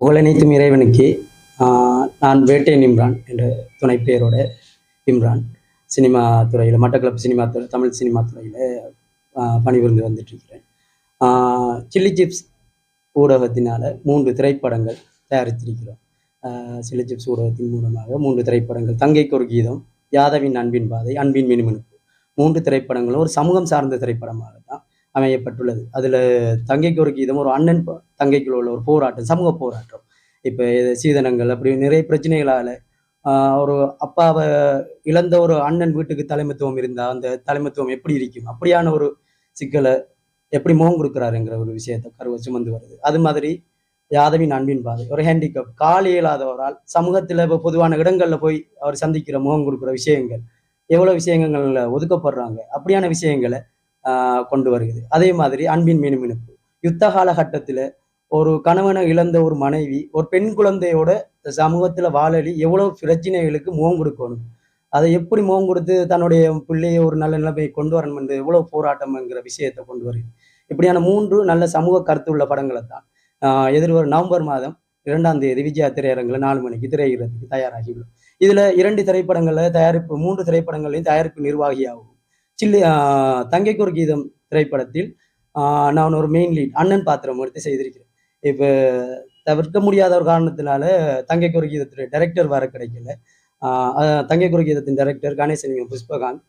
புகழனைத்தும் இறைவனுக்கு நான் வேட்டை நிம்ரான் என்ற துணை பெயரோட இம்ரான் சினிமா துறையில் மட்டக்களப்பு சினிமா துறை தமிழ் சினிமா துறையில் பணிபுரிந்து வந்துட்டுருக்கிறேன். சில்லி சிப்ஸ் ஊடகத்தினால் மூன்று திரைப்படங்கள் தயாரித்திருக்கிறோம். சில்லி சிப்ஸ் ஊடகத்தின் மூலமாக மூன்று திரைப்படங்கள். தங்கைக்கு ஒரு கீதம் யாதவின் அன்பின் பாதை அன்பின் மினுமினுப்பு. மூன்று திரைப்படங்களும் ஒரு சமூகம் சார்ந்த திரைப்படமாக தான் அமையப்பட்டுள்ளது. அதில் தங்கைக்கு ஒரு கீதம் ஒரு அண்ணன் ப- தங்கைக்குள்ள உள்ள ஒரு போராட்டம் சமூக போராட்டம். இப்போ சீதனங்கள் அப்படி நிறைய பிரச்சனைகளால் ஒரு அப்பாவை இழந்த ஒரு அண்ணன் வீட்டுக்கு தலைமைத்துவம் இருந்தால் அந்த தலைமைத்துவம் எப்படி இருக்கும்? அப்படியான ஒரு சிக்கலை எப்படி முகம் கொடுக்குறாருங்கிற ஒரு விஷயத்தை கருவை சுமந்து வருது. அது மாதிரி யாதவின் அன்பின் பாதை ஒரு ஹேண்டிகேப் காலி இல்லாதவரால் சமூகத்தில் இப்போ பொதுவான இடங்களில் போய் அவர் சந்திக்கிற முகம் கொடுக்குற விஷயங்கள் எவ்வளோ விஷயங்கள்ல ஒதுக்கப்படுறாங்க அப்படியான விஷயங்களை கொண்டு வருகிறது. அதே மாதிரி அன்பின் மினுமினுப்பு யுத்த காலகட்டத்தில் ஒரு கணவனை இழந்த ஒரு மனைவி ஒரு பெண் குழந்தையோட சமூகத்தில் வாழலி எவ்வளவு பிரச்சனைகளுக்கு முகம் கொடுக்கணும். அதை எப்படி முகம் கொடுத்து தன்னுடைய பிள்ளையை ஒரு நல்ல நிலைமையை கொண்டு வரணும் என்று எவ்வளவு போராட்டம்ங்கிற விஷயத்தை கொண்டு வருகிறது. இப்படியான மூன்று நல்ல சமூக கருத்து உள்ள படங்களை தான் எதிர்வரும் நவம்பர் மாதம் இரண்டாம் தேதி விஜயா திரையரங்கில் நாலு மணிக்கு திரையிடறதுக்கு தயாராகியுள்ளோம் இதுல இரண்டு திரைப்படங்களில் தயாரிப்பு மூன்று திரைப்படங்களையும் தயாரிப்பு நிர்வாகியாகும் சில்லி ஆஹ் கீதம் திரைப்படத்தில் நான் ஒரு மெயின் லீட் அண்ணன் பாத்திரம் எடுத்து செய்திருக்கிறேன். இப்போ தவிர்க்க முடியாத ஒரு காரணத்தினால தங்கைக்கு ஒரு கீதத்தில் டைரக்டர் வர கிடைக்கல. ஆஹ் கீதத்தின் டைரக்டர் கணேசன் புஷ்பகாந்த்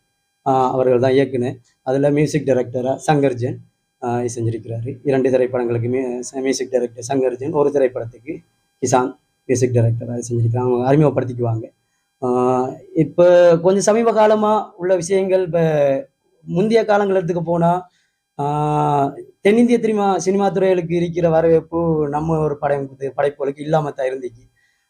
அவர்கள் தான் இயக்குனர். அதில் மியூசிக் டைரக்டராக சங்கர்ஜன் செஞ்சிருக்கிறாரு. இரண்டு திரைப்படங்களுக்கு மியூசிக் டைரக்டர் சங்கர்ஜன் ஒரு திரைப்படத்துக்கு கிசான் மியூசிக் டைரக்டராக செஞ்சிருக்கிறாங்க. அவங்க அறிமுகப்படுத்திக்குவாங்க. இப்போ கொஞ்சம் சமீப காலமாக உள்ள விஷயங்கள் இப்போ முந்தைய காலங்கள் எடுத்துக்க போனால் தென்னிந்திய சினிமா சினிமா துறைகளுக்கு இருக்கிற வரவேற்பு நம்ம ஒரு படைப்பு படைப்புகளுக்கு இல்லாமல் தான் இருந்துச்சு.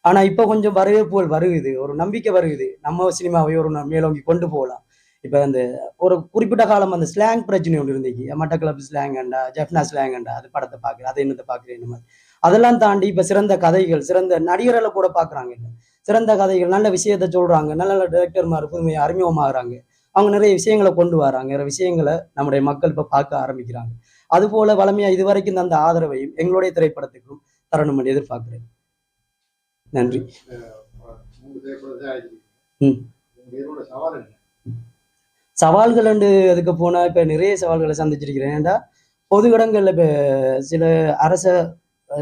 ஆனால் இப்போ கொஞ்சம் வரவேற்புகள் வருகுது ஒரு நம்பிக்கை வருகுது. நம்ம சினிமாவை ஒரு மேலோங்கி கொண்டு போகலாம். இப்போ அந்த ஒரு குறிப்பிட்ட காலம் அந்த ஸ்லாங் பிரச்சனை ஒன்று இருந்துச்சு. மட்டக்களப்பு ஸ்லாங் அண்டா ஜெஃப்னா ஸ்லாங் அண்டா அது படத்தை பார்க்குறேன் அதை என்னத்தை பார்க்குறேன் இந்த மாதிரி. அதெல்லாம் தாண்டி இப்போ சிறந்த கதைகள் சிறந்த நடிகர்களை கூட பார்க்குறாங்க சிறந்த கதைகள் நல்ல விஷயத்த சொல்கிறாங்க நல்ல நல்ல டேரக்டர்மார் புதுமையாக அறிமுகமாகறாங்க. அவங்க நிறைய விஷயங்களை கொண்டு வராங்க நிறைய விஷயங்களை நம்முடைய மக்கள் இப்போ பார்க்க ஆரம்பிக்கிறாங்க. அதுபோல வளமையாக இதுவரைக்கும் தந்த ஆதரவையும் எங்களுடைய திரைப்படத்துக்கும் தரணும் என்று எதிர்பார்க்குறேன். நன்றி. சவால்கள் என்று அதுக்கு போனால் இப்போ நிறைய சவால்களை சந்திச்சிருக்கிறேன். ஏன்டா பொது இடங்களில் இப்போ சில அரச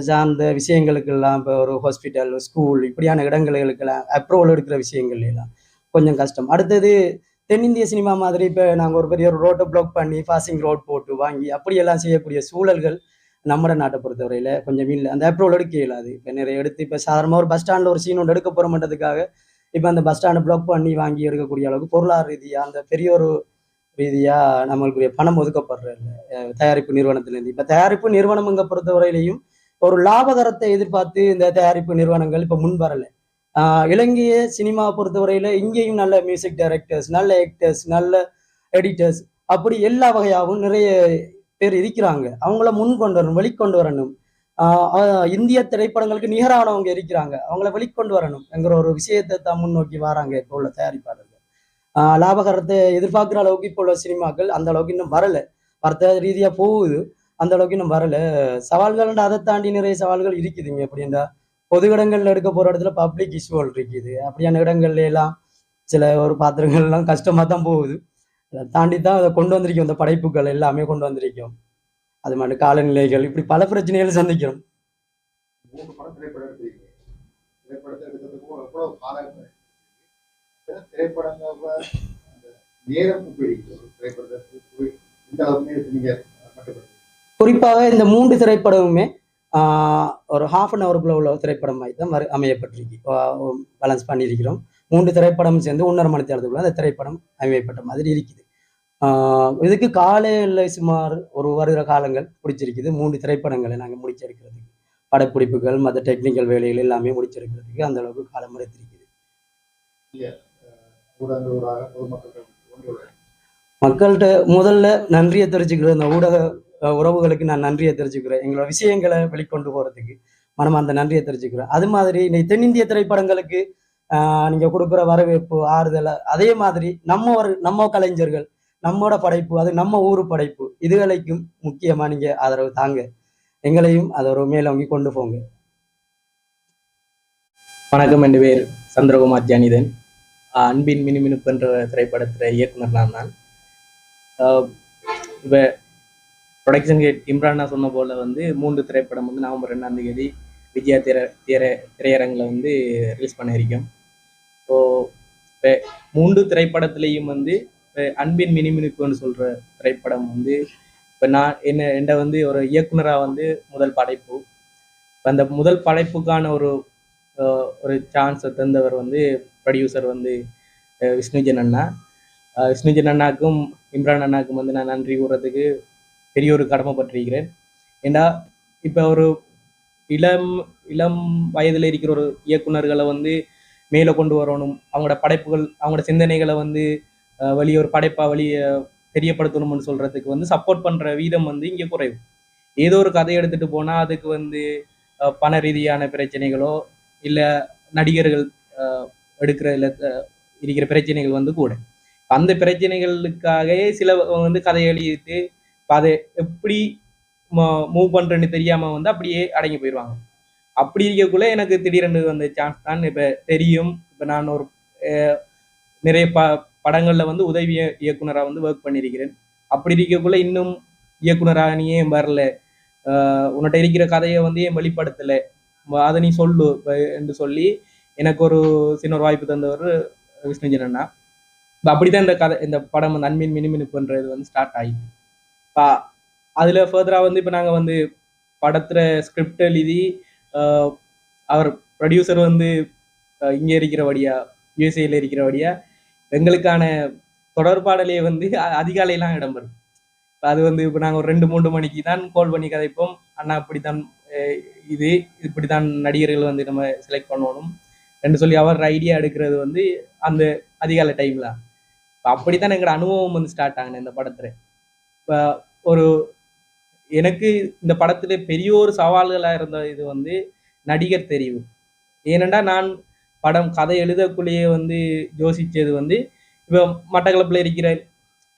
சார்ந்த விஷயங்களுக்கெல்லாம் இப்போ ஒரு ஹாஸ்பிட்டல் ஸ்கூல் இப்படியான இடங்களுக்கெல்லாம் அப்ரூவல் எடுக்கிற விஷயங்கள்லாம் கொஞ்சம் கஷ்டம். அடுத்தது தென்னிந்திய சினிமா மாதிரி இப்போ நாங்கள் ஒரு பெரிய ஒரு ரோட்டை பிளாக் பண்ணி பாசிங் ரோட் போட்டு வாங்கி அப்படியெல்லாம் செய்யக்கூடிய சூழல்கள் நம்ம நாட்டை பொறுத்தவரையில் கொஞ்சம் இல்லை. அந்த அப்ரூவல் எடுக்க இயலாது. இப்போ நிறைய எடுத்து இப்போ சாதாரணமாக ஒரு பஸ் ஸ்டாண்டில் ஒரு சீன் ஒன்று எடுக்க போகிறோம்ன்றதுக்காக இப்போ அந்த பஸ் ஸ்டாண்டை பிளாக் பண்ணி வாங்கி எடுக்கக்கூடிய அளவுக்கு பொருளாதார ரீதியாக அந்த பெரிய ஒரு ரீதியாக நம்மளுக்குரிய பணம் ஒதுக்கப்படுற தயாரிப்பு நிறுவனத்திலேருந்து. இப்போ தயாரிப்பு நிறுவனம்ங்க பொறுத்தவரையிலையும் ஒரு லாபகரத்தை எதிர்பார்த்து இந்த தயாரிப்பு நிறுவனங்கள் இப்போ முன் வரல ஆஹ் இலங்கைய சினிமா பொறுத்தவரையில இங்கேயும் நல்ல மியூசிக் டைரக்டர்ஸ் நல்ல ஆக்டர்ஸ் நல்ல எடிட்டர்ஸ் அப்படி எல்லா வகையாகவும் நிறைய பேர் இருக்கிறாங்க. அவங்கள முன் கொண்டு வரணும் வெளிக்கொண்டு வரணும் ஆஹ் இந்திய திரைப்படங்களுக்கு நிகரானவங்க இருக்கிறாங்க. அவங்கள வெளிக்கொண்டு வரணும் என்கிற ஒரு விஷயத்தை தான் முன்னோக்கி வராங்க இப்போ உள்ள தயாரிப்பாளர்கள். ஆஹ் லாபகரத்தை எதிர்பார்க்குற அளவுக்கு இப்போ உள்ள சினிமாக்கள் அந்த அளவுக்கு இன்னும் வரல. வர்த்தக ரீதியா போகுது. அந்த அளவுக்கு இன்னும் வரல. சவால்கள் அதை தாண்டி நிறைய சவால்கள் இருக்குதுங்க. அப்படின்னா பொது இடங்கள்ல எடுக்க போற இடத்துல பப்ளிக் இஷ்யூவல் இருக்குது. அப்படியான இடங்கள்ல எல்லாம் சில ஒரு பாத்திரங்கள் எல்லாம் கஷ்டமா தான் போகுது. அதை தாண்டி தான் அதை கொண்டு வந்திருக்கோம். இந்த படைப்புகள் எல்லாமே கொண்டு வந்திருக்கோம். அது மாதிரி காலநிலைகள் இப்படி பல பிரச்சனைகள் சந்திக்கிறோம். திரைப்படங்கள் நேரம் பிடிக்கும் திரைப்படத்தை இந்த அளவுக்கு நீங்க குறிப்பாக இந்த மூன்று திரைப்படமுமே ஒரு ஹாஃப் அன் ஹவருக்குள்ள உள்ள திரைப்படம் தான் வரு- அமையப்பட்டிருக்கு. பேலன்ஸ் பண்ணியிருக்கிறோம். மூன்று திரைப்படம் சேர்ந்து ஒன்றரை மணி நேரத்துக்குள்ள அந்த திரைப்படம் அமையப்பட்ட மாதிரி இருக்குது. இதுக்கு காலையில் சுமார் ஒரு வருகிற காலங்கள் பிடிச்சிருக்குது மூன்று திரைப்படங்களை நாங்கள் முடிச்செடுக்கிறதுக்கு படப்பிடிப்புகள் மற்ற டெக்னிக்கல் வேலைகள் எல்லாமே முடிச்செடுக்கிறதுக்கு அந்த அளவுக்கு காலம் எடுத்திருக்குது. மக்கள்கிட்ட முதல்ல நன்றியை தெரிஞ்சுக்கிறேன் இந்த ஊடக உறவுகளுக்கு நான் நன்றியை தெரிஞ்சுக்கிறேன். எங்களோட விஷயங்களை வெளிக்கொண்டு போறதுக்கு மனம் அந்த நன்றியை தெரிஞ்சுக்கிறேன். அது மாதிரி இன்னைக்கு தென்னிந்திய திரைப்படங்களுக்கு ஆஹ், நீங்க கொடுக்குற வரவேற்பு ஆறுதல் அதே மாதிரி நம்ம ஒரு நம்ம கலைஞர்கள் நம்மோட படைப்பு அது நம்ம ஊர் படைப்பு இதுகளுக்கும் முக்கியமா நீங்க ஆதரவு தாங்க. எங்களையும் அதை ஒரு மேலோங்கி கொண்டு போங்க. வணக்கம் என் பேர் சந்திரகுமார் ஜானிதன். ஆஹ் அன்பின் மினுமினுப்பு என்ற திரைப்படத்தில் இயக்குனர் நான் தான். இப்போ ப்ரொடக்ஷன் கேட் இம்ரானா சொன்ன போல் வந்து மூன்று திரைப்படம் வந்து நவம்பர் ரெண்டாம் தேதி விஜயா திரை திரை திரையரங்கில் வந்து ரிலீஸ் பண்ணியிருக்கோம். ஸோ இப்போ மூன்று திரைப்படத்துலேயும் வந்து இப்போ அன்பின் மினுமினுப்புன்னு சொல்கிற திரைப்படம் வந்து இப்போ நான் என்ன என்னை வந்து ஒரு இயக்குனராக வந்து முதல் படைப்பு. இப்போ அந்த முதல் படைப்புக்கான ஒரு ஒரு சான்ஸை தந்தவர் வந்து ப்ரொடியூசர் வந்து விஷ்ணுஜன் அண்ணா. விஷ்ணுஜன் அண்ணாக்கும் இம்ரான் அண்ணாக்கும் வந்து நான் நன்றி கூறதுக்கு பெரிய ஒரு கடமைப்பட்டிருக்கிறேன். ஏன்னா இப்போ ஒரு இளம் இளம் வயதில் இருக்கிற ஒரு இயக்குனர்களை வந்து மேலே கொண்டு வரணும். அவங்களோட படைப்புகள் அவங்களோட சிந்தனைகளை வந்து அஹ், வெளியே ஒரு படைப்பாக வெளியே தெரியப்படுத்தணும்னு சொல்றதுக்கு வந்து சப்போர்ட் பண்ணுற வீதம் வந்து இங்கே குறைவு. ஏதோ ஒரு கதை எடுத்துட்டு போனால் அதுக்கு வந்து பண ரீதியான பிரச்சனைகளோ இல்லை நடிகர்கள் எடுக்கிற இல்லை இருக்கிற பிரச்சனைகள் வந்து கூட. அந்த பிரச்சனைகளுக்காகவே சில வந்து கதை எழுதிட்டு அதை எப்படி மூவ் பண்றேன்னு தெரியாம வந்து அப்படியே அடங்கி போயிடுவாங்க அப்படி இருக்கக்குள்ள எனக்கு திடீரென்று வந்த சான்ஸ் தான். இப்போ தெரியும். இப்போ நான் ஒரு நிறைய ப படங்களில் வந்து உதவி இயக்குனராக வந்து ஒர்க் பண்ணியிருக்கிறேன் அப்படி இருக்கக்குள்ள இன்னும் இயக்குனராக நீ ஏன் வரல? ஆஹ் உன்கிட்ட இருக்கிற கதையை வந்து ஏன் வெளிப்படுத்தலை? அதை நீ சொல்லு. என்று சொல்லி எனக்கு ஒரு சின்ன ஒரு வாய்ப்பு தந்தவர் விஷ்ணுஜன் அண்ணா. அப்படிதான் இந்த கதை இந்த படம் வந்து அன்மின் மினுமினுப்புன்றது வந்து ஸ்டார்ட் ஆகிட்டு இப்போ அதில் ஃபர்தராக வந்து இப்போ நாங்கள் வந்து படத்துல ஸ்கிரிப்ட் எழுதி அவர் ப்ரொடியூசர் வந்து இங்கே இருக்கிறபடியா யூஎஸ்ஏல இருக்கிறபடியா எங்களுக்கான தொடர்பாடலே வந்து அதிகாலையெல்லாம் இடம்பெறும் இப்போ அது வந்து இப்போ நாங்கள் ஒரு ரெண்டு மூன்று மணிக்கு தான் கால் பண்ணி கதைப்போம். அண்ணா இப்படித்தான் இது இப்படித்தான் நடிகர்கள் வந்து நம்ம செலக்ட் பண்ணணும் ரெண்டு சொல்லி அவர் ஐடியா எடுக்கிறது வந்து அந்த அதிகாலை டைம்ல இப்போ அப்படித்தான் எங்களோட அனுபவம் வந்து ஸ்டார்ட் ஆகின இந்த படத்துல. இப்போ ஒரு எனக்கு இந்த படத்துல பெரிய ஒரு சவால்களா இருந்த இது வந்து நடிகர் தெரிவு. ஏனெண்டா நான் படம் கதை எழுதக்குள்ளேயே வந்து யோசிச்சது வந்து இப்போ மட்டக்களப்பில் இருக்கிற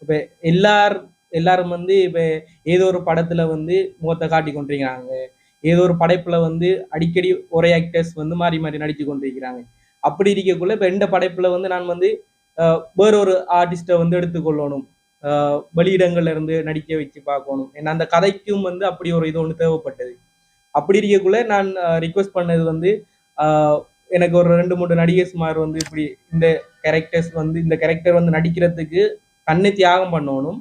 இப்போ எல்லார் எல்லாரும் வந்து இப்போ ஏதோ ஒரு படத்தில் வந்து முகத்தை காட்டி கொண்டிருக்கிறாங்க. ஏதோ ஒரு படைப்பில் வந்து அடிக்கடி ஒரே ஆக்டர்ஸ் வந்து மாறி மாறி நடித்து கொண்டிருக்கிறாங்க. அப்படி இருக்கக்குள்ள இப்போ எந்த படைப்பில் வந்து நான் வந்து வேறொரு ஒரு ஆர்டிஸ்ட்டை வந்து எடுத்துக்கொள்ளணும் வெளியிடங்கள்ல இருந்து நடிக்க வச்சு பார்க்கணும். ஏன்னா அந்த கதைக்கும் வந்து அப்படி ஒரு இது ஒன்று தேவைப்பட்டது. அப்படி இருக்கக்குள்ள நான் ரிக்வெஸ்ட் பண்ணது வந்து எனக்கு ஒரு ரெண்டு மூணு நடிகர்ஸ்மார் வந்து இப்படி இந்த கேரக்டர்ஸ் வந்து இந்த கேரக்டர் வந்து நடிக்கிறதுக்கு தன்னை தியாகம் பண்ணணும்.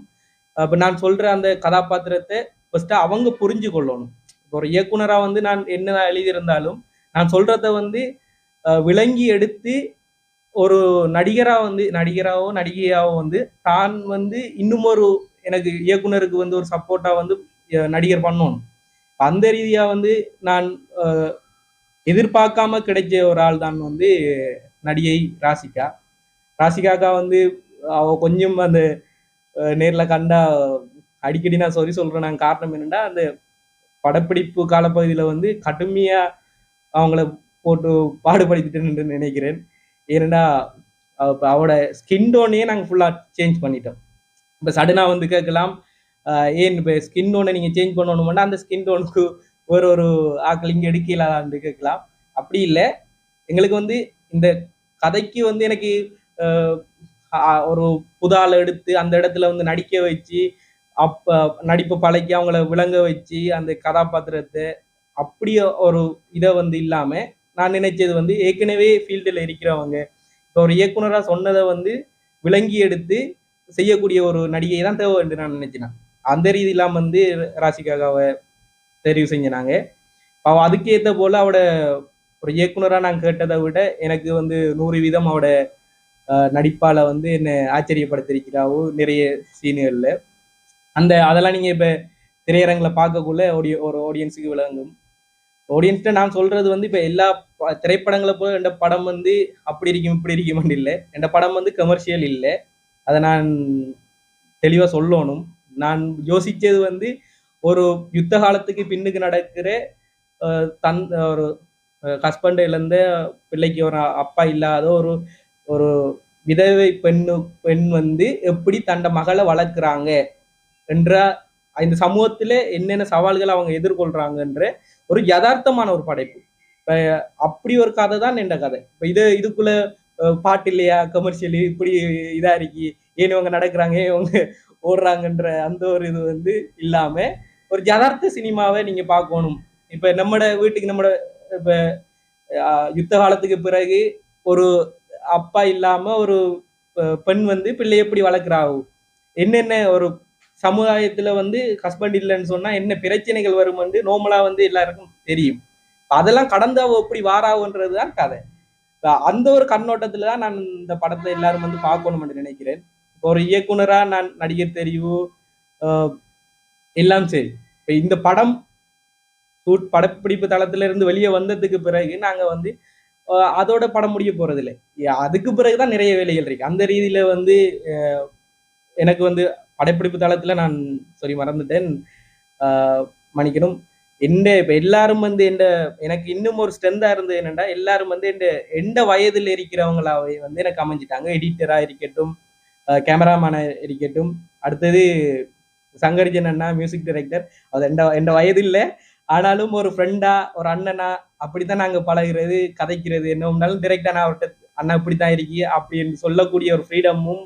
இப்போ நான் சொல்ற அந்த கதாபாத்திரத்தை ஃபஸ்ட்டு அவங்க புரிஞ்சு கொள்ளணும். இப்போ ஒரு இயக்குனராக வந்து நான் என்ன எழுதியிருந்தாலும் நான் சொல்றத வந்து விளங்கி எடுத்து ஒரு நடிகராக வந்து நடிகராகவோ நடிகையாகவோ வந்து தான் வந்து இன்னும் ஒரு எனக்கு இயக்குனருக்கு வந்து ஒரு சப்போர்ட்டாக வந்து நடிகர் பண்ணணும். அந்த ரீதியாக வந்து நான் எதிர்பார்க்காம கிடைச்ச ஒரு ஆள் தான் வந்து நடிகை ராசிகா. ராசிகாக்கா வந்து அவ கொஞ்சம் அந்த நேரில் கண்டா அடிக்கடி நான் சொல்லி சொல்கிறேன் நான் காரணம் என்னென்னா அந்த படப்பிடிப்பு காலப்பகுதியில் வந்து கடுமையாக அவங்கள போட்டு பாடுபடுத்திட்டேன்னு நினைக்கிறேன். ஏன்னா அவட ஸ்கின் டோனையே நாங்கள் ஃபுல்லாக சேஞ்ச் பண்ணிட்டோம். இப்போ சடனாக வந்து கேட்கலாம் ஏன் இப்போ ஸ்கின் டோனை நீங்கள் சேஞ்ச் பண்ணணும்னா அந்த ஸ்கின் டோனுக்கு ஒரு ஒரு ஆக்கள் இங்கே எடுக்கலான்னு கேட்கலாம். அப்படி இல்லை. எங்களுக்கு வந்து இந்த கதைக்கு வந்து எனக்கு ஒரு புது ஆளை எடுத்து அந்த இடத்துல வந்து நடிக்க வச்சு அப்ப நடிப்பு பழக்கி அவங்கள விளங்க வச்சு அந்த கதாபாத்திரத்தை அப்படி ஒரு இதை வந்து இல்லாமல் நான் நினைச்சது வந்து ஏற்கனவே ஃபீல்டில் இருக்கிறவங்க. இப்போ ஒரு இயக்குனரா சொன்னதை வந்து விளங்கி எடுத்து செய்யக்கூடிய ஒரு நடிகை தான் தேவை என்று நான் நினைச்சினேன். அந்த ரீதியெல்லாம் வந்து ராசிகாவை தெரிவு செஞ்சினாங்க. அவள் அதுக்கேற்ற போல் போல அவட ஒரு இயக்குனரா நான் கேட்டதை விட எனக்கு வந்து நூறு வீதம் அவட அஹ், நடிப்பால வந்து என்னை ஆச்சரியப்படுத்திருக்கிறாவோ நிறைய சீன்கள்ல. அந்த அதெல்லாம் நீங்க இப்போ திரையரங்குல பார்க்கக்குள்ள ஒரு ஒரு ஆடியன்ஸுக்கு விளங்கும். ஆடியன்ஸ்ட நான் சொல்றது வந்து இப்போ எல்லா ப- திரைப்படங்களை போல எந்த படம் வந்து அப்படி இருக்கும் இப்படி இருக்குமென்னு இல்லை. எந்த படம் வந்து கமர்ஷியல் இல்லை. அதை நான் தெளிவாக சொல்லணும். நான் யோசித்தது வந்து ஒரு யுத்த காலத்துக்கு பின்னுக்கு நடக்கிற தன் ஒரு ஹஸ்பண்ட் இழந்த பிள்ளைக்கு ஒரு அப்பா இல்லாத ஒரு ஒரு விதவை பெண்ணு பெண் வந்து எப்படி தண்ட மகளை வளர்க்குறாங்க என்ற இந்த சமூகத்தில் என்னென்ன சவால்களை அவங்க எதிர்கொள்றாங்கன்ற ஒரு யதார்த்தமான ஒரு படைப்பு. இப்போ அப்படி ஒரு கதை தான் என்ற கதை. இப்போ இது இதுக்குள்ள பாட்டு இல்லையா? கமர்ஷியல் இப்படி இதா இருக்கி ஏன் இவங்க நடக்கிறாங்க? ஏன் இவங்க ஓடுறாங்கன்ற அந்த ஒரு இது வந்து இல்லாம ஒரு யதார்த்த சினிமாவை நீங்க பார்க்கணும். இப்ப நம்மட வீட்டுக்கு நம்மட இப்ப யுத்த காலத்துக்கு பிறகு ஒரு அப்பா இல்லாம ஒரு பெண் வந்து பிள்ளை எப்படி வளர்க்குறாவோ? என்னென்ன ஒரு சமுதாயத்துல வந்து ஹஸ்பண்ட் இல்லைன்னு சொன்னா என்ன பிரச்சனைகள் வரும் வந்து நோமலாக வந்து எல்லாருக்கும் தெரியும். அதெல்லாம் கடந்து அவ எப்படி வாராவுன்றது தான் கதை. அந்த ஒரு கண்ணோட்டத்துல தான் நான் இந்த படத்தை எல்லாரும் வந்து பார்க்கணும்னு நினைக்கிறேன். இப்போ ஒரு இயக்குனரா நான் நடிகர் தெரிவு எல்லாம் சரி. இப்போ இந்த படம் ஷூட் படப்பிடிப்பு தளத்துல இருந்து வெளியே வந்ததுக்கு பிறகு நாங்க வந்து அதோட படம் முடிய போறது அதுக்கு அதுக்கு பிறகுதான் நிறைய வேலைகள் இருக்கு. அந்த ரீதியில வந்து எனக்கு வந்து படப்பிடிப்பு தளத்துல நான் சாரி மறந்துட்டேன். மணிக்கணும் மன்னிக்கணும். எந்த இப்ப எல்லாரும் வந்து எந்த எனக்கு இன்னும் ஒரு ஸ்ட்ரென்தா இருந்தது என்னென்னா எல்லாரும் வந்து எந்த எந்த வயதில் இருக்கிறவங்களாவே வந்து எனக்கு அமைஞ்சிட்டாங்க. எடிட்டரா இருக்கட்டும் கேமராமேனா இருக்கட்டும். அடுத்தது சங்கர்ஜன் அண்ணா மியூசிக் டைரக்டர் அது எந்த எந்த வயது இல்லை ஆனாலும் ஒரு ஃப்ரெண்டா ஒரு அண்ணனா அப்படித்தான் நாங்கள் பழகிறது கதைக்கிறது. என்ன ஒன்றாலும் டிரெக்டா நான் அவர்கிட்ட அண்ணா இப்படித்தான் இருக்கி அப்படின்னு சொல்லக்கூடிய ஒரு ஃப்ரீடமும்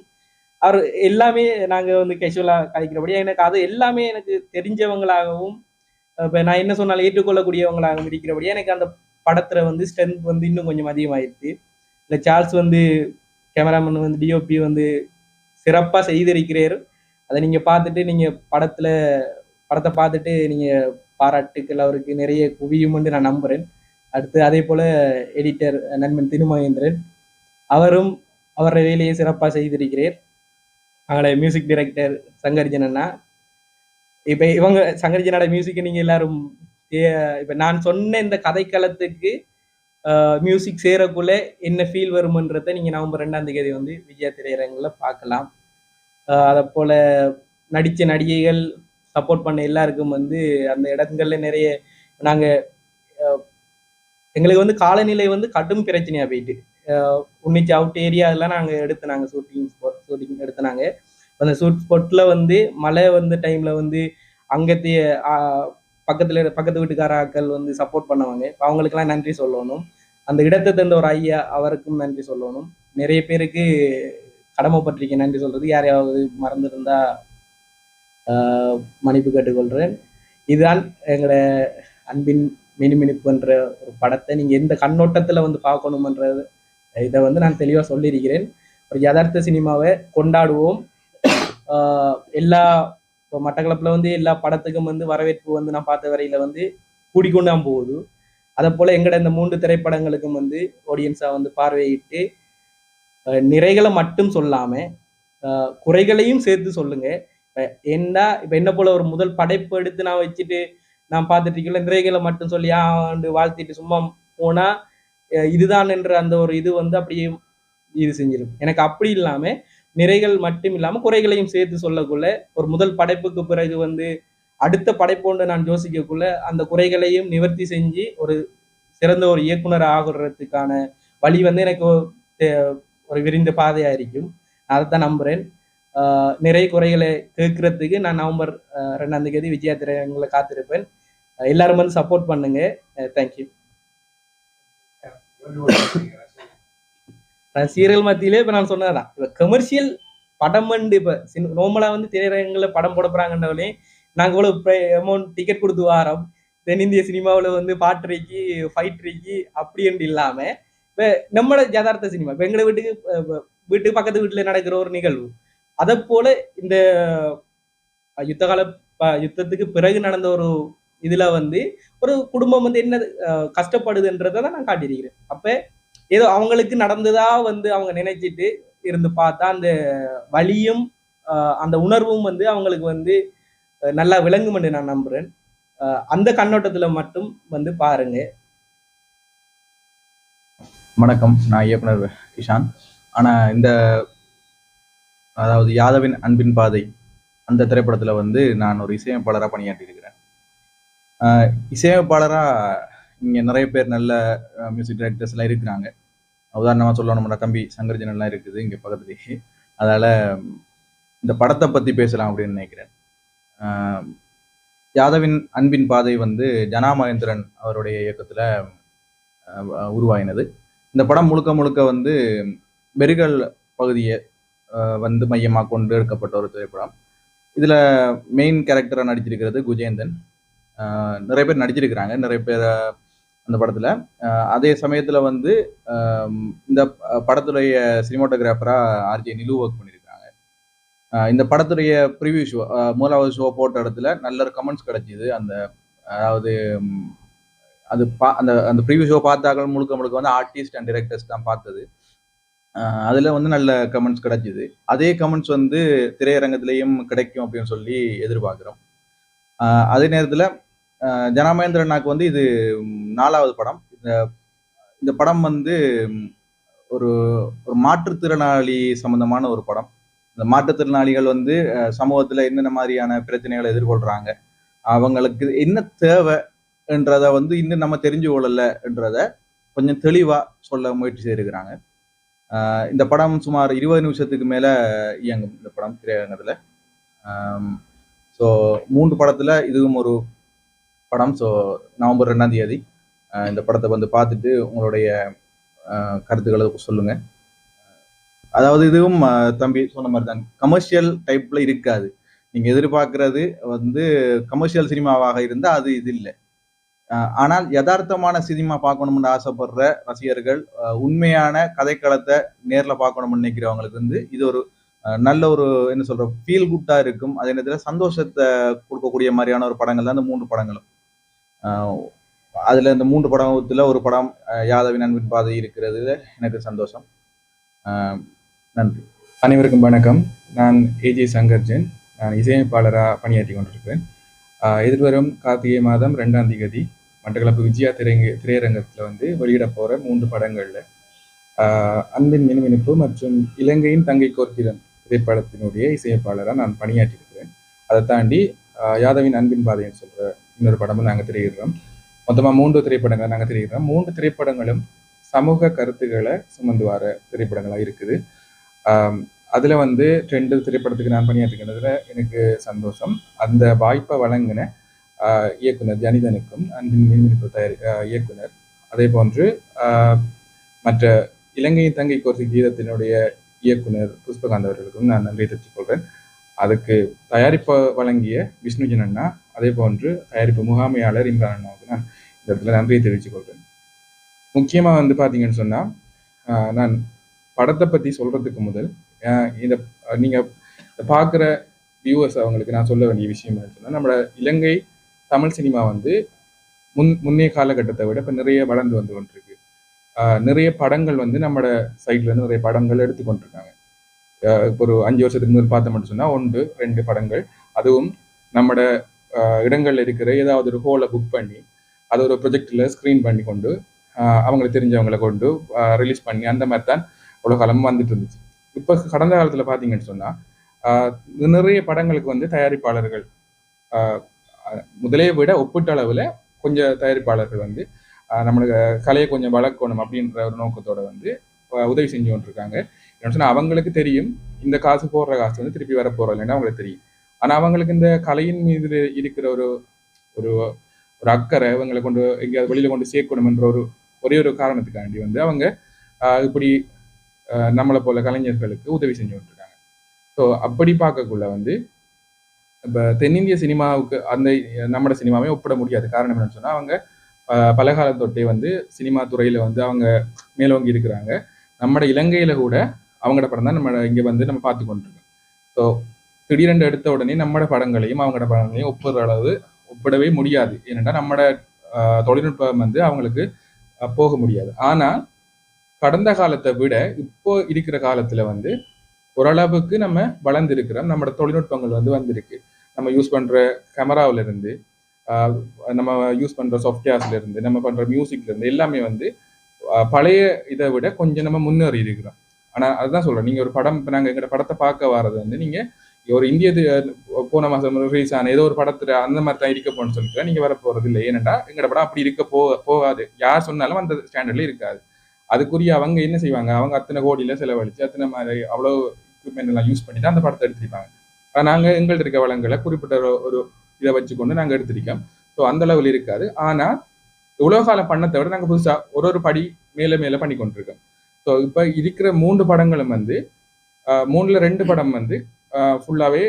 அவர் எல்லாமே நாங்கள் வந்து கேஷுவலாக கழிக்கிறபடி எனக்கு அது எல்லாமே எனக்கு தெரிஞ்சவங்களாகவும் இப்போ நான் என்ன சொன்னாலும் ஏற்றுக்கொள்ளக்கூடியவங்களாகவும் இருக்கிறபடி எனக்கு அந்த படத்தில் வந்து ஸ்ட்ரென்த் வந்து இன்னும் கொஞ்சம் அதிகமாயிருச்சு இந்த சார்ல்ஸ் வந்து கேமராமேன் வந்து டிஓபி வந்து சிறப்பாக செய்திருக்கிறார். அதை நீங்கள் பார்த்துட்டு நீங்கள் படத்தில் படத்தை பார்த்துட்டு நீங்கள் பாராட்டுக்கள் அவருக்கு நிறைய குவியும்னு நான் நம்புகிறேன் அடுத்து அதே போல் எடிட்டர் நண்பன் திருமகேந்திரன் அவரும் அவருடைய வேலையை சிறப்பாக செய்திருக்கிறார். அவங்களோட மியூசிக் டைரக்டர் சங்கர்ஜன் அண்ணா. இப்போ இவங்க சங்கர்ஜனோட மியூசிக்கை நீங்கள் எல்லாரும் இப்போ நான் சொன்ன இந்த கதைக்களத்துக்கு மியூசிக் சேரக்குள்ள என்ன ஃபீல் வருமன்றதை நீங்கள் நவம்பர் ரெண்டாம் தேதி வந்து விஜயா திரையரங்கில் பார்க்கலாம். அதை போல் நடித்த நடிகைகள் சப்போர்ட் பண்ண எல்லாருக்கும் வந்து அந்த இடங்கள்ல நிறைய நாங்கள் எங்களுக்கு வந்து காலநிலை வந்து கடும் பிரச்சனையாக போயிட்டு. உன்னிச்சு அவுட் ஏரியாலாம் நாங்கள் எடுத்தினாங்க ஷூட்டிங் ஸ்பாட் ஷூட்டிங் எடுத்தினாங்க. அந்த ஷூட் ஸ்பாட்டில் வந்து மழை வந்த டைமில் வந்து அங்கத்தைய பக்கத்தில் பக்கத்து வீட்டுக்காராக்கள் வந்து சப்போர்ட் பண்ணுவாங்க. இப்போ அவங்களுக்கெல்லாம் நன்றி சொல்லணும். அந்த இடத்தை தந்த ஒரு ஐயா அவருக்கும் நன்றி சொல்லணும். நிறைய பேருக்கு கடமைப்பட்டிருக்கேன். நன்றி சொல்றது. யாரையாவது மறந்துருந்தா மன்னிப்பு கேட்டுக்கொள்கிறேன் இதுதான் எங்களோட அன்பின் மினுமினுப்புன்ற ஒரு படத்தை நீங்கள் எந்த கண்ணோட்டத்தில் வந்து பார்க்கணுமன்றது இதை வந்து நான் தெளிவாக சொல்லியிருக்கிறேன். ஒரு யதார்த்த சினிமாவை கொண்டாடுவோம். எல்லா இப்போ மட்டக்களப்பில் வந்து எல்லா படத்துக்கும் வந்து வரவேற்பு வந்து நான் பார்த்த வரையில் வந்து கூடிக்கொண்டாம் போகுது. அதை போல் எங்கட இந்த மூன்று திரைப்படங்களுக்கும் வந்து ஆடியன்ஸாக வந்து பார்வையிட்டு நிறைகளை மட்டும் சொல்லாமல் குறைகளையும் சேர்த்து சொல்லுங்க. இப்போ என்ன இப்போ என்ன போல ஒரு முதல் படைப்பு எடுத்து நான் வச்சுட்டு நான் பார்த்துட்டு இருக்கல நிறைகளை மட்டும் சொல்லி ஆண்டு வாழ்த்திட்டு சும்மா போனால் இதுதான் என்ற அந்த ஒரு இது வந்து அப்படியே இது செஞ்சிடும் எனக்கு அப்படி இல்லாம நிறைகள் மட்டும் இல்லாம குறைகளையும் சேர்த்து சொல்லக்குள்ள ஒரு முதல் படைப்புக்கு பிறகு வந்து அடுத்த படைப்போன்று நான் யோசிக்கக்குள்ள அந்த குறைகளையும் நிவர்த்தி செஞ்சு ஒரு சிறந்த ஒரு இயக்குனர் ஆகுறதுக்கான வழி வந்து எனக்கு ஒரு விரிந்த பாதையா இருக்கும். அதைத்தான் நம்புறேன். நிறைய குறைகளை கேட்கறதுக்கு நான் நவம்பர் ரெண்டாம் தேதி விஜயா திரையங்களை காத்திருப்பேன் எல்லாரும் வந்து சப்போர்ட் பண்ணுங்க. தேங்க்யூ ரசிகர்கள் மத்தியிலே இப்ப நான் சொன்னதுதான். இப்ப கமர்ஷியல் படம் வந்து இப்ப நோமலா வந்து திரையரங்குல படம் போட போறாங்கன்றவனே நாங்க இவ்வளவு அமௌண்ட் டிக்கெட் கொடுத்து வாரோம். தென்னிந்திய சினிமாவில் வந்து பாட்டுரைக்கு ஃபைட்ரிக்கு அப்படின்னு இல்லாம இப்ப நம்மளோட யதார்த்த சினிமா இப்ப எங்களை வீட்டுக்கு வீட்டுக்கு பக்கத்து வீட்டுல நடக்கிற ஒரு நிகழ்வு. அதை போல இந்த யுத்தகால யுத்த கால யுத்தத்துக்கு பிறகு நடந்த ஒரு இதில் வந்து ஒரு குடும்பம் வந்து என்ன அஹ், கஷ்டப்படுதுன்றதை தான் நான் காட்டியிருக்கிறேன். அப்போ ஏதோ அவங்களுக்கு நடந்ததா வந்து அவங்க நினைச்சிட்டு இருந்து பார்த்தா அந்த வழியும் அந்த உணர்வும் வந்து அவங்களுக்கு வந்து நல்லா விளங்கும் என்று நான் நம்புறேன். அந்த கண்ணோட்டத்தில் மட்டும் வந்து பாருங்க. வணக்கம். நான் இயக்குனர் கிஷான். ஆனால் இந்த அதாவது யாதவின் அன்பின் பாதை அந்த திரைப்படத்தில் வந்து நான் ஒரு இசையமைப்பாளராக பணியாற்றியிருக்கிறேன். இசையமைப்பாளராக இங்கே நிறைய பேர் நல்ல மியூசிக் டைரக்டர்ஸ்லாம் இருக்கிறாங்க. உதாரணமாக சொல்லணும் நம்ம தம்பி சங்கர்ஜனெல்லாம் இருக்குது இங்கே பக்கத்துலேயே. அதனால் இந்த படத்தை பற்றி பேசலாம் அப்படின்னு நினைக்கிறேன். யாதவின் அன்பின் பாதை வந்து ஜனா மகேந்திரன் அவருடைய இயக்கத்தில் உருவாயினது. இந்த படம் முழுக்க முழுக்க வந்து பெரிகல் பகுதியை வந்து மையமாக கொண்டு எடுக்கப்பட்ட ஒரு திரைப்படம். இதில் மெயின் கேரக்டராக நடிச்சிருக்கிறது குஜேந்தன் நிறைய பேர் நடிச்சிருக்கிறாங்க நிறைய பேர் அந்த படத்தில். அதே சமயத்தில் வந்து இந்த படத்துடைய சினிமாட்டோகிராஃபராக ஆர்ஜே நிலு ஒர்க் பண்ணியிருக்காங்க இந்த படத்துடைய ப்ரிவியூ ஷோ மூலாவது ஷோ போட்ட இடத்துல நல்ல ஒரு கமெண்ட்ஸ் கிடைச்சிது. அந்த அதாவது அது பா அந்த அந்த ப்ரிவியூ ஷோ பார்த்தாக்கள் முழுக்க முழுக்க வந்து ஆர்டிஸ்ட் அண்ட் டிரெக்டர்ஸ் தான் பார்த்தது. அதில் வந்து நல்ல கமெண்ட்ஸ் கிடைச்சிது. அதே கமெண்ட்ஸ் வந்து திரையரங்கத்திலையும் கிடைக்கும் அப்படின்னு சொல்லி எதிர்பார்க்குறோம். அதே நேரத்தில் ஜனமேந்திரனாக்கு வந்து இது நாலாவது படம். இந்த இந்த படம் வந்து ஒரு ஒரு மாற்றுத்திறனாளி சம்பந்தமான ஒரு படம். இந்த மாற்றுத்திறனாளிகள் வந்து சமூகத்தில் என்னென்ன மாதிரியான பிரச்சனைகளை எதிர்கொள்கிறாங்க அவங்களுக்கு என்ன தேவைன்றத வந்து இன்னும் நம்ம தெரிஞ்சு கொள்ளலைன்றத கொஞ்சம் தெளிவாக சொல்ல முயற்சி செய்திருக்கிறாங்க. இந்த படம் சுமார் இருபது நிமிஷத்துக்கு மேலே இயங்கும். இந்த படம் திரையரங்கத்தில். ஸோ மூன்று படத்தில் இதுவும் ஒரு படம். ஸோ நவம்பர் ரெண்டாம் தேதி. இந்த படத்தை வந்து பார்த்துட்டு உங்களுடைய கருத்துக்களை சொல்லுங்கள் அதாவது இதுவும் தம்பி சொன்ன மாதிரி தான். கமர்ஷியல் டைப்பில் இருக்காது. நீங்கள் எதிர்பார்க்கறது வந்து கமர்ஷியல் சினிமாவாக இருந்தால் அது இது இல்லை. ஆனால் யதார்த்தமான சினிமா பார்க்கணும்னு ஆசைப்படுற ரசிகர்கள் உண்மையான கதைக்களத்தை நேரில் பார்க்கணும்னு நினைக்கிறவங்களுக்கு வந்து இது ஒரு நல்ல ஒரு என்ன சொல்ற ஃபீல் குட்டா இருக்கும். அதே நேரத்தில் சந்தோஷத்தை கொடுக்கக்கூடிய மாதிரியான ஒரு படங்கள் தான் இந்த மூன்று படங்களும். அதில் அதுல இந்த மூன்று படத்துல ஒரு படம் யாதவி யாதவின் அன்பின் பாதை இருக்கிறதுல எனக்கு சந்தோஷம். நன்றி. அனைவருக்கும் வணக்கம். நான் ஏஜே சங்கர்ஜன். நான் இசையமைப்பாளராக பணியாற்றி கொண்டிருக்கிறேன். எதிர்வரும் கார்த்திகை மாதம் ரெண்டாம் தேதி மட்டக்களப்பு விஜயா திரைங்க திரையரங்கத்தில் வந்து வெளியிட போகிற மூன்று படங்களில் அன்பின் மினுமினுப்பு மற்றும் இலங்கையின் தங்கை கோர்க்கிறன் திரைப்படத்தினுடைய இசையமைப்பாளராக நான் பணியாற்றியிருக்கிறேன். அதை தாண்டி யாதவின் அன்பின் பாதைன்னு சொல்கிற இன்னொரு படமும் நாங்கள் திரையிடுறோம். மொத்தமாக மூன்று திரைப்படங்களை நாங்கள் திரையிடுறோம். மூன்று திரைப்படங்களும் சமூக கருத்துக்களை சுமந்து வர திரைப்படங்களாக இருக்குது. அதில் வந்து ரெண்டு திரைப்படத்துக்கு நான் பணியாற்றுகிறதுல எனக்கு சந்தோஷம். அந்த வாய்ப்பை வழங்கின இயக்குனர் ஜனிதனுக்கும் அன்பின் மீன்மினிப்பு தயாரி இயக்குனர். அதே போன்று மற்ற இலங்கையின் தங்கை கோர்சி கீதத்தினுடைய இயக்குனர் புஷ்பகாந்த் அவர்களுக்கும் நான் நன்றி தெரிவித்துக் கொள்கிறேன். அதுக்கு தயாரிப்பை வழங்கிய விஷ்ணுஜன் அண்ணா அதே போன்று தயாரிப்பு முகாமையாளர் இம்ரான் அண்ணாவுக்கு நான் இந்த இடத்துல நன்றியை தெரிவித்துக் கொள்கிறேன். முக்கியமாக வந்து பார்த்தீங்கன்னு சொன்னால் நான் படத்தை பற்றி சொல்கிறதுக்கு முதல் இந்த நீங்கள் பார்க்குற வியூவர்ஸ் அவங்களுக்கு நான் சொல்ல வேண்டிய விஷயம் என்னன்னு சொன்னால் நம்மளோட இலங்கை தமிழ் சினிமா வந்து முன் முன்னே காலகட்டத்தை விட இப்போ நிறைய வளர்ந்து வந்து கொண்டிருக்கு. நிறைய படங்கள் வந்து நம்மளோட சைட்லேருந்து நிறைய படங்கள் எடுத்து கொண்டிருக்காங்க. இப்போ ஒரு அஞ்சு வருஷத்துக்கு முதல் பார்த்தோம்னு சொன்னால் ஒன்று ரெண்டு படங்கள். அதுவும் நம்மளோட இடங்களில் இருக்கிற ஏதாவது ஒரு ஹோலை புக் பண்ணி அதை ஒரு ப்ரொஜெக்டில் ஸ்க்ரீன் பண்ணி கொண்டு அவங்கள அவங்களுக்கு தெரிஞ்சவங்களை கொண்டு ரிலீஸ் பண்ணி அந்த மாதிரி தான் இவ்வளோ காலமும் வந்துட்டு இருந்துச்சு. இப்போ கடந்த காலத்தில் பார்த்தீங்கன்னு சொன்னால் நிறைய படங்களுக்கு வந்து தயாரிப்பாளர்கள் முதலே விட ஒப்பிட்ட அளவில் கொஞ்சம் தயாரிப்பாளர்கள் வந்து நம்மளுக்கு கலையை கொஞ்சம் வளர்க்கணும் அப்படின்ற ஒரு நோக்கத்தோட வந்து உதவி செஞ்சு கொண்டிருக்காங்க. என்ன சொன்னா அவங்களுக்கு தெரியும். இந்த காசு போடுற காசு வந்து திருப்பி வர போகிறோம் இல்லைன்னா அவங்களுக்கு தெரியும். ஆனா அவங்களுக்கு இந்த கலையின் மீது இருக்கிற ஒரு ஒரு ஒரு அக்கறை இவங்களை கொண்டு எங்கேயாவது வெளியில கொண்டு சேர்க்கணும்ன்ற ஒரு ஒரே ஒரு காரணத்துக்காண்டி வந்து அவங்க இப்படி நம்மளை போல கலைஞர்களுக்கு உதவி செஞ்சு கொண்டிருக்காங்க. ஸோ அப்படி பார்க்கக்குள்ள வந்து இப்போ தென்னிந்திய சினிமாவுக்கு அந்த நம்மளோட சினிமாவே ஒப்பிட முடியாது. காரணம் என்னன்னு சொன்னா அவங்க பலகாலம் தொட்டே வந்து சினிமா துறையில் வந்து அவங்க மேலோங்கி இருக்கிறாங்க. நம்மட இலங்கையில் கூட அவங்களோட படம் தான் நம்ம இங்கே வந்து நம்ம பார்த்து கொண்டிருக்கோம். ஸோ திடீரென்று எடுத்த உடனே நம்மட படங்களையும் அவங்களோட படங்களையும் ஒப்புற அளவு ஒப்பிடவே முடியாது. ஏனென்றால் நம்மட தொழில்நுட்பம் வந்து அவங்களுக்கு போக முடியாது. ஆனால் கடந்த காலத்தை விட இப்போ இருக்கிற காலத்தில் வந்து ஓரளவுக்கு நம்ம வளர்ந்துருக்கிறோம். நம்மளோட தொழில்நுட்பங்கள் வந்து வந்திருக்கு. நம்ம யூஸ் பண்ணுற கேமராவிலிருந்து நம்ம யூஸ் பண்ற சாஃப்ட்வேர்ஸ்ல இருந்து நம்ம பண்ற மியூசிக்ல இருந்து எல்லாமே வந்து பழைய இதை விட கொஞ்சம் நம்ம முன்னேறி இருக்கிறோம். ஆனா அதுதான் சொல்றேன். நீங்க ஒரு படம் இப்போ நாங்க எங்களோட படத்தை பார்க்க வர்றது வந்து நீங்க ஒரு இந்திய போன மாசம் ரிலீஸ் ஆன ஏதோ ஒரு படத்துல அந்த மாதிரி தான் இருக்க போன்னு சொல்லிட்டு நீங்க வர போறது இல்லை. ஏனென்றா எங்கட படம் அப்படி இருக்க போ போகாது. யார் சொன்னாலும் அந்த ஸ்டாண்டர்ட்ல இருக்காது. அதுக்குரிய அவங்க என்ன செய்வாங்க? அவங்க அத்தனை கோடியில செலவழிச்சு அத்தனை மாதிரி அவ்வளோ எக்யூப்மெண்ட் எல்லாம் யூஸ் பண்ணி தான் அந்த படத்தை எடுத்திருப்பாங்க. ஆனா நாங்க எங்கள்கிட்ட இருக்க வளங்களை குறிப்பிட்ட ஒரு- ஒரு இதை வச்சுக்கொண்டு நாங்கள் எடுத்திருக்கோம். ஸோ அந்த அளவில் இருக்காது. ஆனால் உலகால பண்ணத்தை விட நாங்கள் புதுசாக ஒரு ஒரு படி மேலே மேலே பண்ணி கொண்டிருக்கோம். ஸோ இப்போ இருக்கிற மூன்று படங்களும் வந்து மூணில் மூணுல ரெண்டு படம் வந்து ஃபுல்லாகவே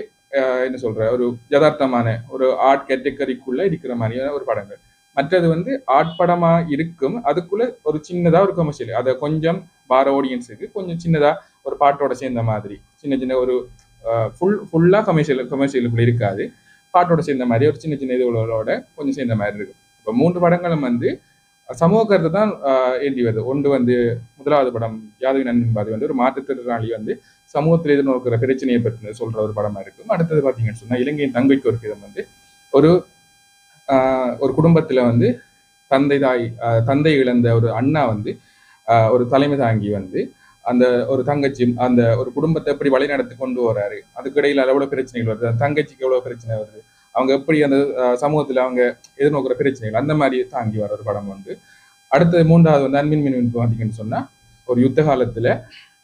என்ன சொல்ற ஒரு யதார்த்தமான ஒரு ஆர்ட் கேட்டகரிக்குள்ள இருக்கிற மாதிரியான ஒரு படங்கள். மற்றது வந்து ஆர்ட் படமா இருக்கும் அதுக்குள்ள ஒரு சின்னதா ஒரு கமர்ஷியல் அதை கொஞ்சம் பார ஆடியன்ஸுக்கு கொஞ்சம் சின்னதா ஒரு பாட்டோட சேர்ந்த மாதிரி சின்ன சின்ன ஒரு ஃபுல் ஃபுல்லா கமர்ஷியல் கமர்ஷியலுக்குள்ள இருக்காது. பாட்டோட சேர்ந்த மாதிரி ஒரு சின்ன சின்ன இதுகளோட கொஞ்சம் சேர்ந்த மாதிரி இருக்கும். இப்போ மூன்று படங்களும் வந்து சமூக கருத்தை தான் ஏந்தி வருது. ஒன்று வந்து முதலாவது படம் யாதவி நண்பன் பாதி வந்து ஒரு மாற்றுத்திறனாளி வந்து சமூகத்தில் எதிர்நோக்கிற பிரச்சனையை பற்றி சொல்ற ஒரு படமா இருக்கும். அடுத்தது பார்த்தீங்கன்னு சொன்னால் இலங்கையின் தங்கைக்கு ஒரு விதம் வந்து ஒரு ஒரு குடும்பத்துல வந்து தந்தை தாய் தந்தை இழந்த ஒரு அண்ணா வந்து ஒரு தலைமை தாங்கி வந்து அந்த ஒரு தங்கச்சி அந்த ஒரு குடும்பத்தை எப்படி வழிநடத்தி கொண்டு வராரு? அதுக்கு இடையில எவ்வளவு பிரச்சனைகள் வருது? அந்த தங்கச்சிக்கு எவ்வளவு பிரச்சனை வருது? அவங்க எப்படி அந்த சமூகத்துல அவங்க எதிர்நோக்கிற பிரச்சனைகள் அந்த மாதிரி தாங்கி வர ஒரு படம் வந்து. அடுத்தது மூன்றாவது வந்து அன்பின் மின் பார்த்தீங்கன்னு சொன்னா ஒரு யுத்த காலத்துல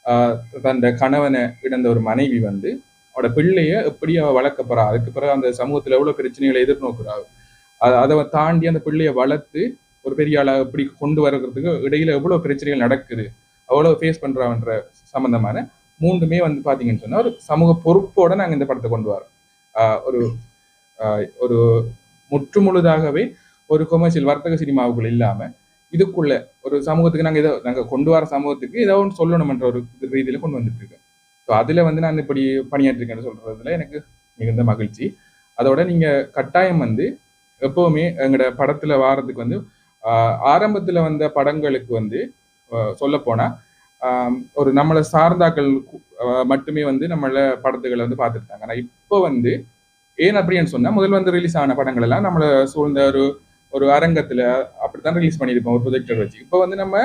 ஆஹ் தன் கணவனை இழந்த ஒரு மனைவி வந்து அவட பிள்ளைய எப்படி அவ வளர்க்க போறா? அதுக்கு பிறகு அந்த சமூகத்துல எவ்வளவு பிரச்சனைகளை எதிர்நோக்குறா? அதை தாண்டி அந்த பிள்ளைய வளர்த்து ஒரு பெரிய ஆளா எப்படி கொண்டு வர்றதுக்கு இடையில எவ்வளவு பிரச்சனைகள் நடக்குது? அவ்வளவு ஃபேஸ் பண்ணுறான்ற சம்பந்தமான மூன்றுமே வந்து பாத்தீங்கன்னு சொன்னா ஒரு சமூக பொறுப்போட நாங்க இந்த படத்தை கொண்டு வரோம். ஒரு ஒரு முற்று முழுதாகவே ஒரு கொமர்ஷியல் வர்த்தக சினிமாவுக்குள் இல்லாம இதுக்குள்ள ஒரு சமூகத்துக்கு நாங்க இதை நாங்க கொண்டு வர சமூகத்துக்கு ஏதோ ஒன்று சொல்லணும்ன்ற ஒரு ரீதியில கொண்டு வந்துட்டு இருக்கேன் ஸோ அதுல வந்து நான் இப்படி பணியாற்றிருக்கேன்னு சொல்றதுல எனக்கு மிகுந்த மகிழ்ச்சி. அதோட நீங்க கட்டாயம் வந்து எப்பவுமே எங்களோட படத்துல வாரத்துக்கு வந்து ஆரம்பத்தில் ஆரம்பத்துல வந்த படங்களுக்கு வந்து சொல்ல ஒரு நம்மளை சார்ந்தாக்கள் மட்டுமே வந்து நம்மள படத்துகளை வந்து பார்த்துருக்காங்க ஆனால் இப்போ வந்து ஏன் அப்படின்னு சொன்னால் முதல் வந்து ரிலீஸ் ஆன படங்கள் எல்லாம் நம்மளை சூழ்ந்த ஒரு ஒரு அரங்கத்துல அப்படித்தான் ரிலீஸ் பண்ணியிருப்போம் ஒரு ப்ரொஜெக்டர் வச்சு. இப்போ வந்து நம்ம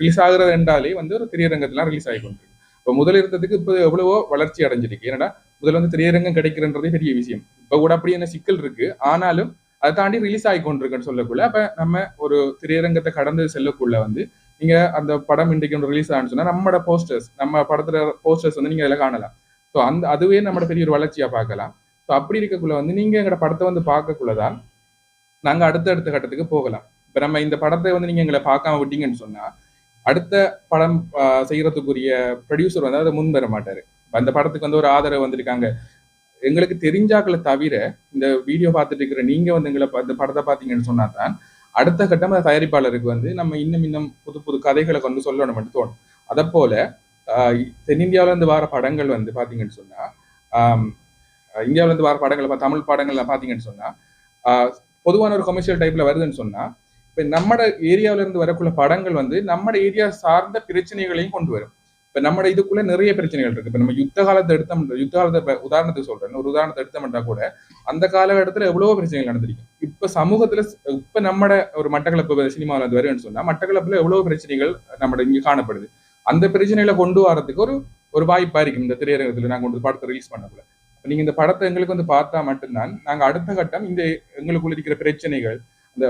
ரிலீஸ் ஆகுறது என்றாலே வந்து ஒரு திரையரங்கத்துல ரிலீஸ் ஆகி கொண்டிருக்கு. இப்போ முதல் இருந்ததுக்கு இப்போ எவ்வளவோ வளர்ச்சி அடைஞ்சிருக்கு. ஏன்னா முதல்ல வந்து திரையரங்கம் கிடைக்கிறன்றதே பெரிய விஷயம். இப்போ கூட அப்படி என்ன சிக்கல் இருக்கு. ஆனாலும் அதை தாண்டி ரிலீஸ் ஆகி கொண்டிருக்குன்னு சொல்லக்குள்ள அப்போ நம்ம ஒரு திரையரங்கத்தை கடந்து செல்லக்குள்ள வந்து நீங்க அந்த படம் இன்றைக்கு ஒன்று ரிலீஸ் ஆனிச்சுன்னா சொன்னா நம்மளோட போஸ்டர்ஸ் நம்ம படத்துல போஸ்டர்ஸ் வந்து நீங்க அதில் காணலாம். ஸோ அந்த அதுவே நம்மளோட பெரிய ஒரு வளர்ச்சியா பார்க்கலாம். ஸோ அப்படி இருக்கக்குள்ள வந்து நீங்க எங்களோட படத்தை வந்து பார்க்கக்குள்ளதான் நாங்க அடுத்த அடுத்த கட்டத்துக்கு போகலாம். இப்ப நம்ம இந்த படத்தை வந்து நீங்க எங்களை பார்க்காம விட்டீங்கன்னு சொன்னா அடுத்த படம் செய்கிறதுக்குரிய செய்யறதுக்குரிய ப்ரொடியூசர் வந்து அதை முன் வர மாட்டாரு. அந்த படத்துக்கு வந்து ஒரு ஆதரவு வந்திருக்காங்க. எங்களுக்கு தெரிஞ்சாக்களை தவிர இந்த வீடியோ பார்த்துட்டு இருக்கிற நீங்க வந்து எங்களை அந்த இந்த படத்தை பார்த்தீங்கன்னு சொன்னா தான் அடுத்த கட்டம் அந்த தயாரிப்பாளருக்கு வந்து நம்ம இன்னும் இன்னும் புது புது கதைகளை கொண்டு சொல்லணும் மட்டும் தோணும். அதை போல தென்னிந்தியாவிலேருந்து தென்னிந்தியாவில இருந்து வர படங்கள் வந்து பார்த்தீங்கன்னு சொன்னால் இந்தியாவிலேருந்து வர படங்கள் தமிழ் படங்கள்லாம் பார்த்தீங்கன்னு சொன்னால் பொதுவான ஒரு கமர்ஷியல் டைப்ல வருதுன்னு சொன்னால் இப்போ நம்மட ஏரியாவில இருந்து வரக்குள்ள படங்கள் வந்து நம்மட ஏரியா சார்ந்த பிரச்சனைகளையும் கொண்டு வரும். இப்ப நம்ம இதுக்குள்ள நிறைய பிரச்சனைகள் இருக்கு. இப்போ நம்ம யுத்த காலத்தை எடுத்தோம் யுத்த காலத்தை உதாரணத்துக்கு சொல்றேன். ஒரு உதாரணத்தை எடுத்தோம்னா கூட அந்த காலகட்டத்தில் எவ்வளவோ பிரச்சனைகள் நடந்திருக்கு. இப்ப சமூகத்துல இப்போ இப்ப நம்மட ஒரு மட்டக்களப்பு சினிமாவில் வந்து வருன்னு சொன்னா மட்டக்களப்புல எவ்வளவு பிரச்சனைகள் நம்ம இங்க காணப்படுது. அந்த பிரச்சனைகளை கொண்டு வரதுக்கு ஒரு ஒரு வாய்ப்பா இருக்கும் இந்த திரையரங்கத்துல நாங்க கொண்டு படத்தை ரிலீஸ் பண்ணக்குள்ள. நீங்க இந்த படத்தை எங்களுக்கு வந்து பார்த்தா மட்டும்தான் நாங்க அடுத்த கட்டம் இந்த எங்களுக்குள்ள இருக்கிற பிரச்சனைகள் இந்த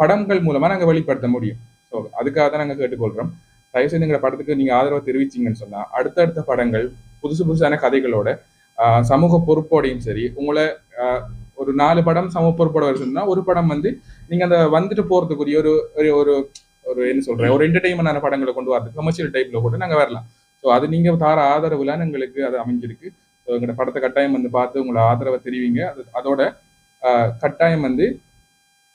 படங்கள் மூலமா நாங்க வெளிப்படுத்த முடியும். ஸோ அதுக்காக தான் நாங்கள் கேட்டுக்கொள்றோம். தயவு செய்து படத்துக்கு நீங்க ஆதரவு தெரிவிச்சீங்கன்னு சொன்னா அடுத்தடுத்த படங்கள் புதுசு புதுசான கதைகளோட சமூக பொறுப்போடையும் சரி உங்களை ஒரு நாலு படம் சமூக பொறுப்போட வருதுன்னா ஒரு படம் வந்து நீங்க அந்த வந்துட்டு போறதுக்குரிய ஒரு ஒரு- ஒரு ஒரு என்ன சொல்றேன் ஒரு என்டர்டைன்மெண்டான படங்களை கொண்டு வரது கமர்ஷியல் டைப்ல கூட நாங்க வரலாம். ஸோ அது நீங்க தார ஆதரவுல எங்களுக்கு அது அமைஞ்சிருக்கு. ஸோ எங்களோட படத்தை கட்டாயம் வந்து பார்த்து உங்களை ஆதரவை தெரிவிங்க. அது அதோட கட்டாயம் வந்து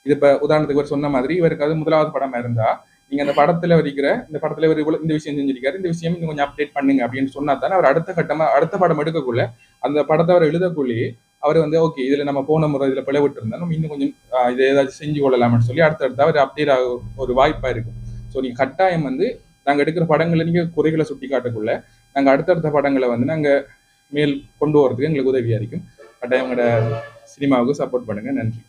இது இப்போ உதாரணத்துக்கு இவர் சொன்ன மாதிரி இவருக்கு அது முதலாவது படமாக இருந்தால் நீங்க அந்த படத்துல வரிக்கிற இந்த படத்துல ஒரு இவ்வளவு இந்த விஷயம் செஞ்சிருக்காரு இந்த விஷயம் இன்னும் கொஞ்சம் அப்டேட் பண்ணுங்க அப்படின்னு சொன்னா தானே அவர் அடுத்த கட்டமா அடுத்த படம் எடுக்கக்குள்ள அந்த படத்தை அவர் எழுதக்குள்ளேயே அவர் வந்து ஓகே இதுல நம்ம போன முறை இதுல பிளவிட்டு இருந்தா நம்ம இன்னும் கொஞ்சம் இதை ஏதாச்சும் செஞ்சு கொள்ளலாம்னு சொல்லி அடுத்தடுத்து அவர் அப்டேட் ஆக ஒரு வாய்ப்பா இருக்கும். ஸோ நீங்க கட்டாயம் வந்து நாங்க எடுக்கிற படங்களை நீங்க குறைகளை சுட்டி காட்டக்குள்ள நாங்க அடுத்தடுத்த படங்களை வந்து நாங்க மேல் கொண்டு வரதுக்கு எங்களுக்கு உதவியா இருக்கும். கட்டாயம் சினிமாவுக்கு சப்போர்ட் பண்ணுங்க. நன்றி.